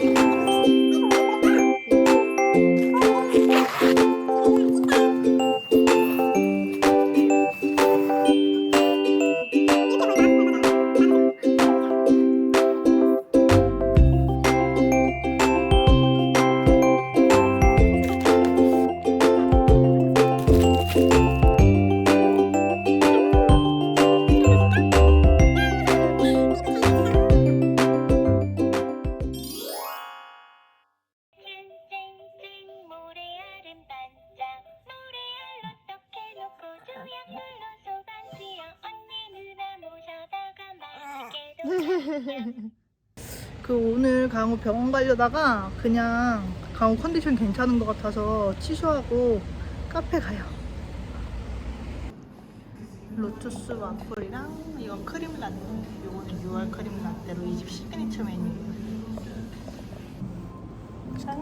Bye. 그 오늘 강우 병원 가려다가 그냥 강우 컨디션 괜찮은 것 같아서 취소하고 카페 가요. 로투스 와플이랑 이건 크림 라떼. 이거는 6월 크림 라떼로 이 집 시그니처 메뉴. 짠.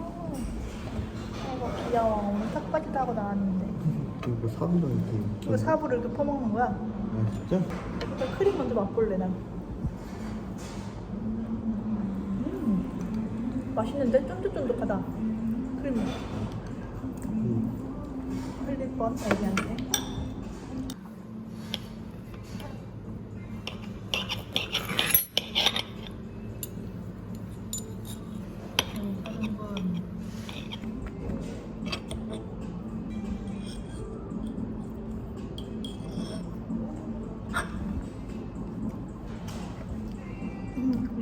이거 귀여워. 오늘 탁바지 타고 나왔는데. 이거 사부로 이렇게. 이거 사부를 이렇게 퍼먹는 거야? 아 진짜? 일단 크림 먼저 맛볼래 난. 맛있는데 쫀득쫀득하다. 크림. 음. 흘릴 뻔 애기한테.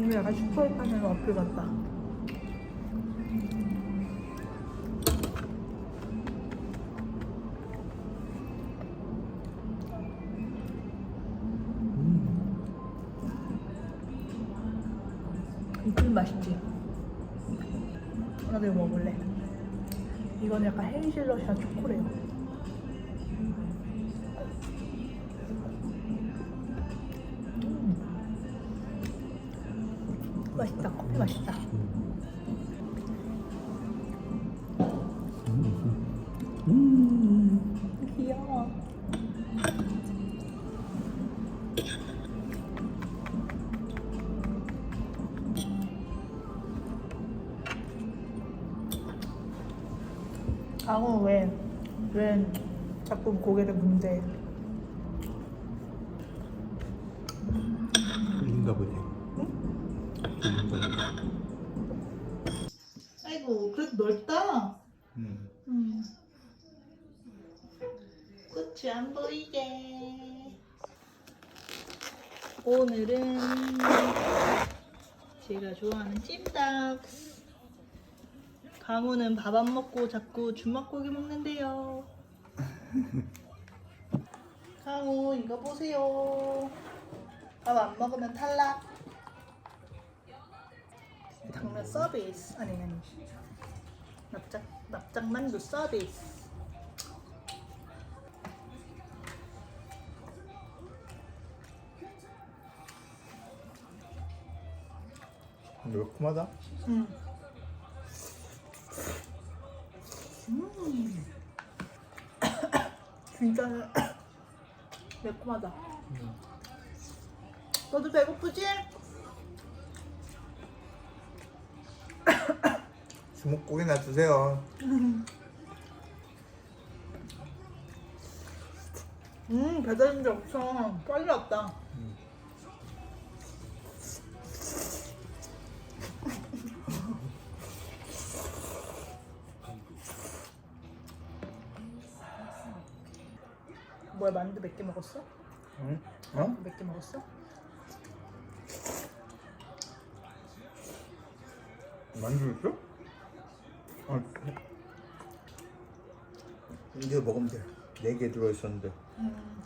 건 음, 약간 슈퍼에 파는 어플 같다. 이 크림 맛있지? 나도 이거 먹을래. 이건 약간 헤이즐넛이랑 초코래요. 음. 맛있다. 커피 맛있다. 음. 귀여워. 강우 왜, 왜 자꾸 고개를 문대? 인가 보지. 보지. 아이고, 그래도 넓다. 음. 음. 꽃이 안 보이게. 오늘은 제가 좋아하는 찜닭. 강우는 밥 안 먹고 자꾸 주먹고기 먹는데요. 강우 이거 보세요. 밥 안 먹으면 탈락. 당면 서비스 아니 아니 납작 납작만두 서비스. 매콤하다. 음. 음. 진짜 매콤하다. 너도 배고프지? 주먹고기나 주세요. 음 배달인지 엄청 빨리 왔다. 뭐야 만두 몇 개 먹었어? 응? 어? 몇 개 먹었어? 만두 있어? 어. 이제 먹으면 돼. 네 개 들어있었는데. 음.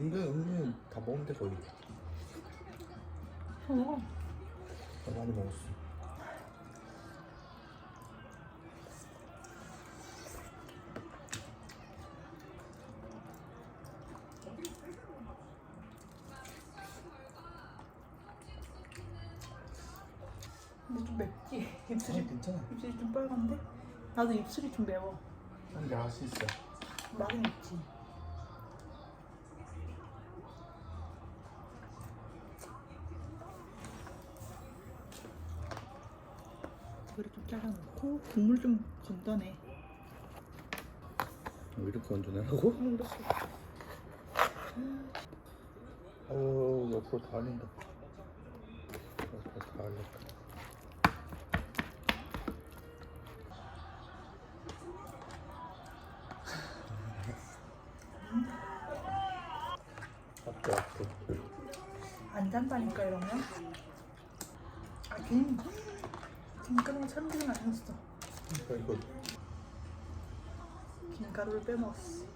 이거 음료 다돼 거의. 어. 나 많이 먹었어. 근데 좀 맵지? 입술이 괜찮아. 입술이 좀 빨간데? 나도 입술이 좀 매워. 근데 할수 있어. 맛은 있지. 이거를 좀 국물 좀 건더내. 왜 이렇게 운전하라고? 음, 이렇게. 어 옆으로 다 흘린다. 옆으로 다 흘렸다. 앞에 앞에. 안 잔다니까 이러면. 아 김. 김가루가 참기름 아니었어. 그러니까 이거 김가루를 빼먹었어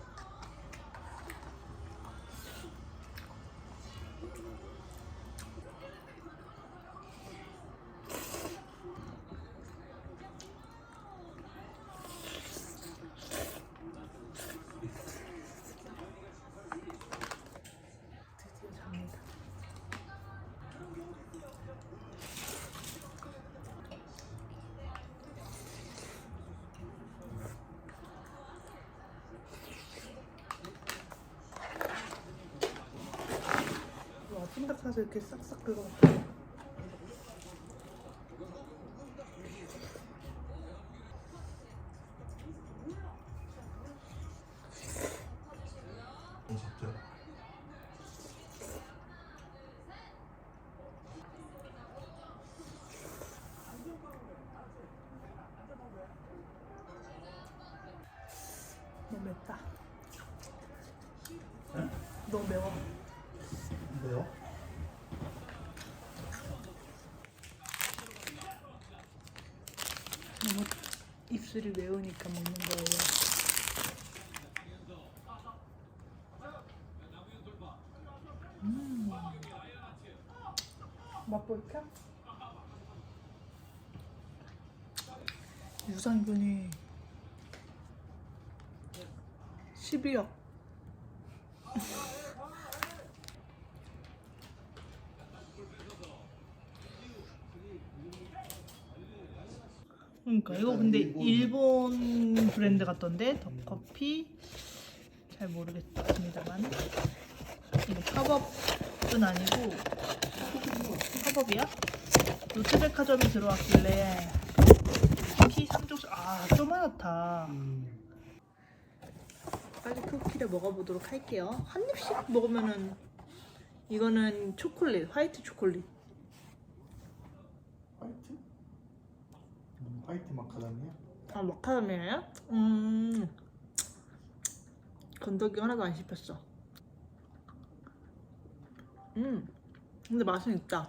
잡니다. 사서 이렇게 싹싹 긁어. 너무 맵다. 너무 매워. 왜요? 너무 입술이 매우니까 먹는 거예요. 음. 맛볼까? 유산균이 12억. 그러니까 이거 근데 일본 브랜드 같던데 덕커피? 잘 모르겠습니다만. 이거 팝업은 아니고 팝업이야? 노트백화점이 들어왔길래 피 3종 아 쪼만하다. 빨리 쿠키를 먹어보도록 할게요. 한 입씩 먹으면은 이거는 초콜릿 화이트 초콜릿 화이트? 음, 화이트 마카다미아? 아 마카다미아야? 음 건더기 하나도 안 씹혔어 음 근데 맛은 있다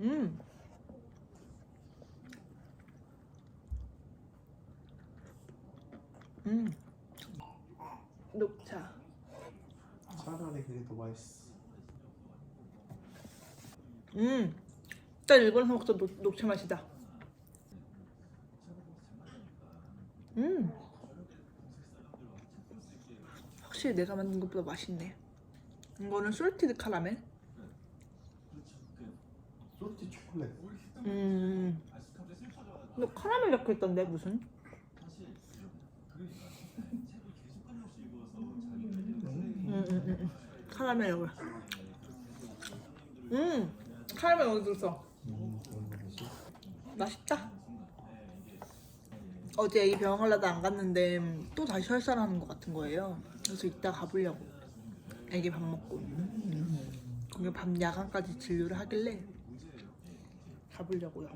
음 음. 녹차 차라리 그게 더 맛있어. 음. 딱 일본에서 먹던 녹, 녹차 맛이다 음 확실히 내가 만든 것보다 맛있네 이거는 솔티드 카라멜 솔티 초콜릿. 음. 근데 카라멜 넣고 있던데 무슨? 음, 음, 음, 음. 카라멜 넣어. 음, 카라멜 어디 들었어? 음. 맛있다. 어제 이 병원 가려다 안 갔는데 또 다시 설사하는 것 같은 거예요. 그래서 이따 가보려고. 애기 밥 먹고. 거기 밤 야간까지 진료를 하길래 가보려고요.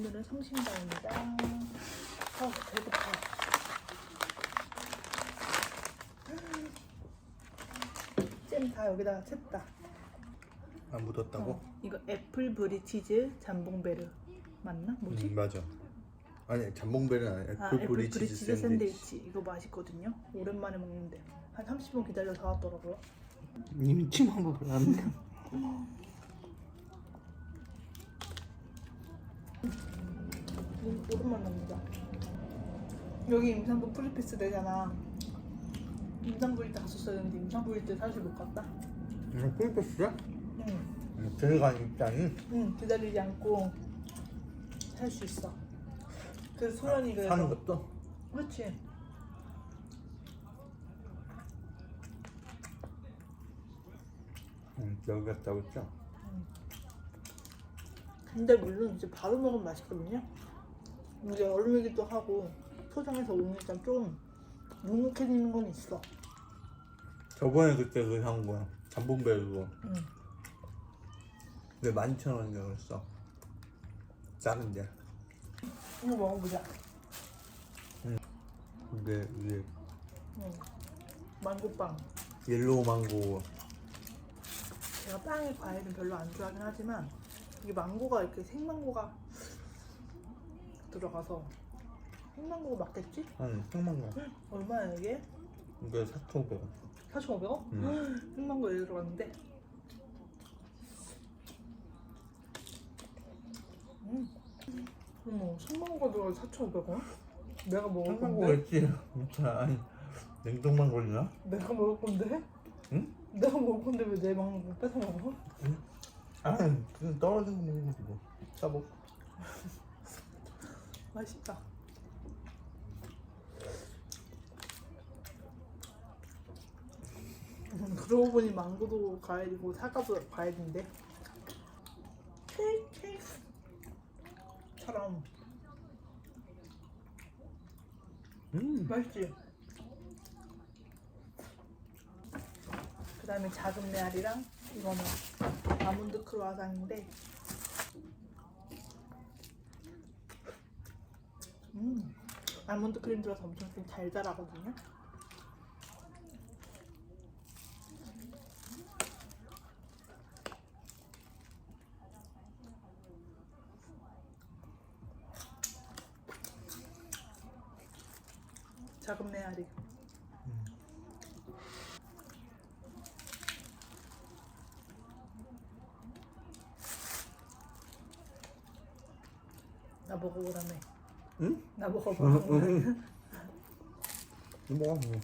오늘은 성심당입니다. 아, 배고파. 잼 다 여기다가 챘다. 아 묻었다고? 어, 이거 애플 브리치즈 잠봉베르 맞나? 뭐지? 음, 맞아. 아니 잠봉벨은 아니야. 아, 애플 애플 브리치즈 브리치즈 샌드위치. 샌드위치. 이거 맛있거든요. 오랜만에 먹는데 한 30분 기다려 사왔더라고요. 이미 침한 거 별로인데. 오랜만에 먹는다. 여기 임산부 프리패스 되잖아. 임산부일 때 갔었어야 되는데 임산부일 때 사실 못 갔다. 이거 꿀버스야? 응, 들어간 입장이 응 기다리지 않고 살 수 있어. 그 소연이 그래서 사는 것도. 그렇지. 응, 여기 갔다 오죠. 근데 물론 이제 바로 먹으면 맛있거든요. 이제 얼음이기도 하고 포장해서 오니까 좀 눅눅해지는 건 있어. 저번에 그때 그 산 거야. 잠봉벨 그거. 응. 근데 12,000원인가 그랬어. 작은데. 이거 먹어보자. 근데 이게 응. 망고빵. 옐로우 망고 제가 빵에 과일은 별로 안 좋아하긴 하지만 이게 망고가 이렇게 생망고가 들어가서 생망고가 맞겠지? 한 생망고. 얼마야 이게? 이게 4,500원. 4,500원? 음. 생망고 얘 들어갔는데 음. 어머 생망고가 들어가서 4,500원? 내가 먹을 생망고 건데? 있지. 진짜 아니 냉동망고냐? 내가 먹을 건데? 응? 내가 먹을 건데 왜 내 망고 뺏어 먹어? 아, 그냥 떨어진 거 먹는 거지 뭐. 싸먹. 맛있다. 음, 그러고 보니 망고도 과일이고 사과도 과일인데 케이크처럼 음. 맛있지? 그 다음에 작은 메아리랑 이거는 아몬드 크루아상인데 음. 아몬드 크림 들어서 엄청 좀 달달하거든요 작은 메아리 나 먹어보라며 응? 응. 뭐? 뭐.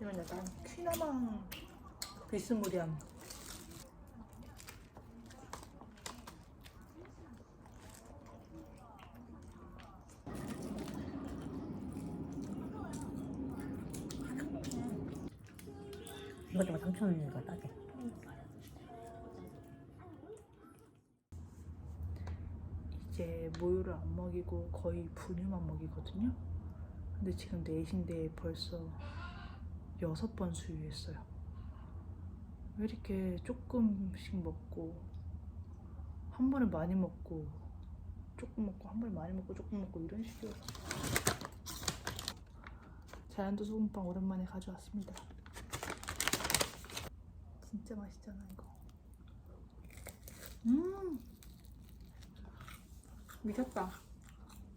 이건 약간 퀴나망 비스무리한 이것저것 3,000원이니까 싸게. 이제 모유를 안 먹이고 거의 분유만 먹이거든요. 근데 지금 4시인데 벌써 여섯 번 수유했어요. 왜 이렇게 조금씩 먹고 한 번에 많이 먹고 조금 먹고 한 번에 많이 먹고 조금 먹고 이런 식으로 자연도 소금빵 오랜만에 가져왔습니다. 진짜 맛있잖아 이거. 음 미쳤다.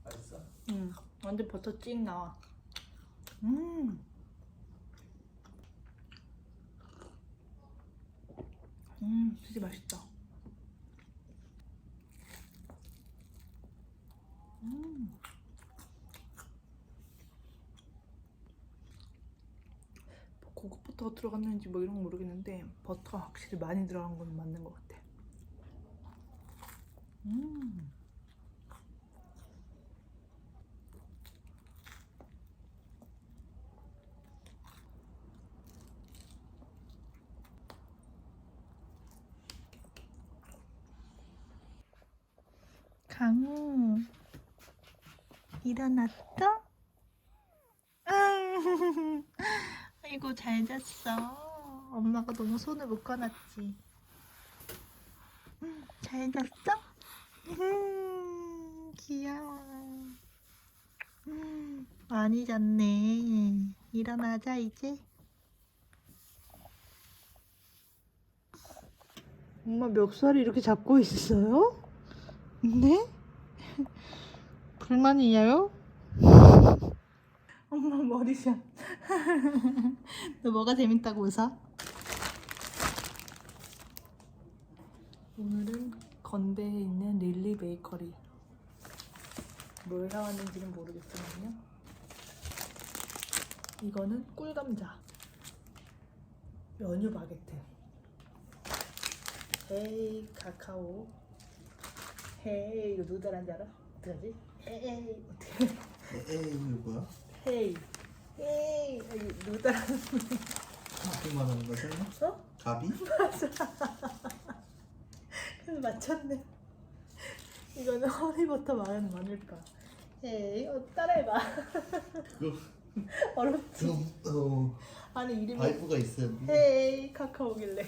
맛있어? 응, 완전 버터 찡 나와. 음. 음, 진짜 맛있다. 음. 뭐 고급 버터가 들어갔는지 뭐 이런 건 모르겠는데 버터가 확실히 많이 들어간 건 맞는 것 같아. 음. 일어났어? 아이고 잘 잤어 엄마가 너무 손을 묶어놨지 잘 잤어? 음, 귀여워 음, 많이 잤네 일어나자 이제 엄마 멱살이 이렇게 잡고 있어요? 네? 불만이에요? 엄마 머리샷. 너 뭐가 재밌다고 웃어? 오늘은 건대에 있는 릴리 베이커리. 뭘 사왔는지는 모르겠지만요. 이거는 꿀감자. 연유 바게트. 헤이 카카오. 헤이 이거 누구 따라한지 알아? 어떡하지? 헤이 어떻게? 에이 이거 뭐야? 헤이 헤이 누구 따라하는 가비 말하는 거 설마? 어? 가비? 그래서 맞췄네. 이거는 허니버터 말하는 마늘빵. 헤이 어, 따라해봐. 그거 어렵지? 그 어, 아니 이름이 바이브가 있어야 돼. 헤이 카카오길래.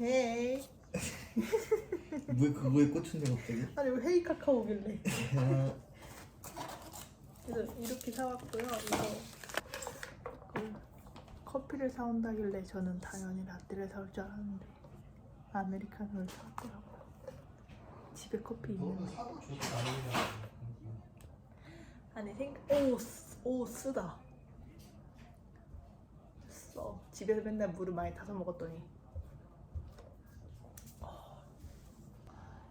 헤이 왜 그거에 꽂혔냐 갑자기? 아니 왜 헤이 카카오길래. 아, 그래서 이렇게 사왔고요. 이거 그 커피를 사온다길래 저는 당연히 라떼를 사올 줄 알았는데 아메리카노를 사왔더라고요. 집에 커피 있는데. 사도? 아니 생각 오, 쓰- 오 쓰다. 써. 집에서 맨날 물을 많이 타서 먹었더니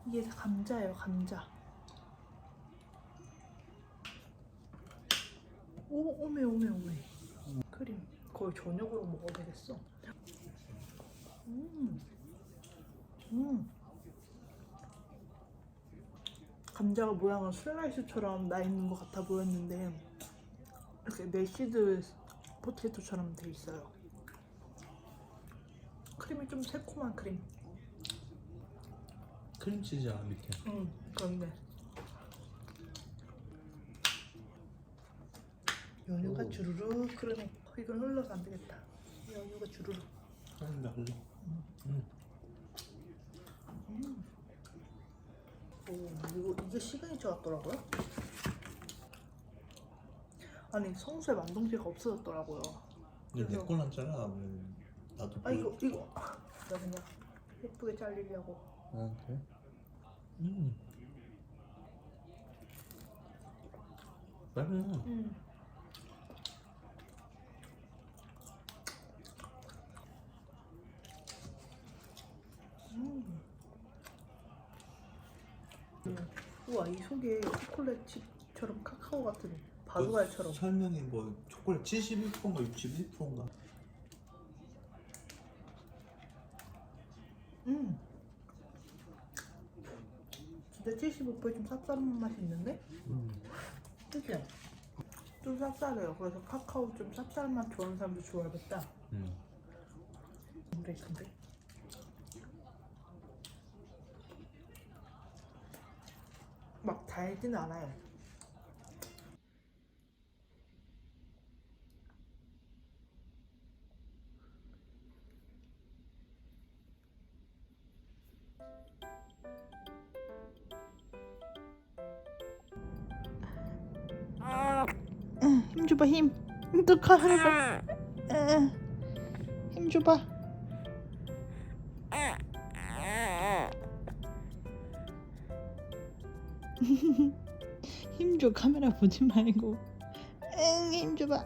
이게 감자예요 감자. 오 오메 오메 오메 크림 거의 저녁으로 먹어야 되겠어. 음. 음. 감자가 모양은 슬라이스처럼 나 있는 것 같아 보였는데 이렇게 메시드 포테이토처럼 돼 있어요. 크림이 좀 새콤한 크림. 크림치즈야 밑에. 응, 그런데 연유가 오. 주르륵 흐르네. 이건 흘러서 안 되겠다. 연유가 주르륵. 한다 흘러. 오, 이거 이게 시그니처 같더라고요. 아니 성수에 만동지가 없어졌더라고요. 근데 그래서- 내 거랑 잘라. 왜 나도. 아 이거 이거 나 그냥 예쁘게 잘리려고. 아 그래? 음. 맛있네. 음. 음. 음. 우와 이 속에 초콜릿 칩처럼 카카오 같은 바두알처럼. 설명이 뭐 초콜릿 71%인가 61%인가? 음. 진짜 75%에 좀 쌉싸름한 맛이 있는데? 음. 그치? 좀 쌉싸래요. 그래서 카카오 좀 쌉싸름 맛 좋아하는 사람도 좋아하겠다. 음. 근데 근데 막 달지는 않아요. 힘 줘봐 힘. 또 카메라. 힘 줘봐. 힘 줘 카메라 보지 말고 응 힘줘봐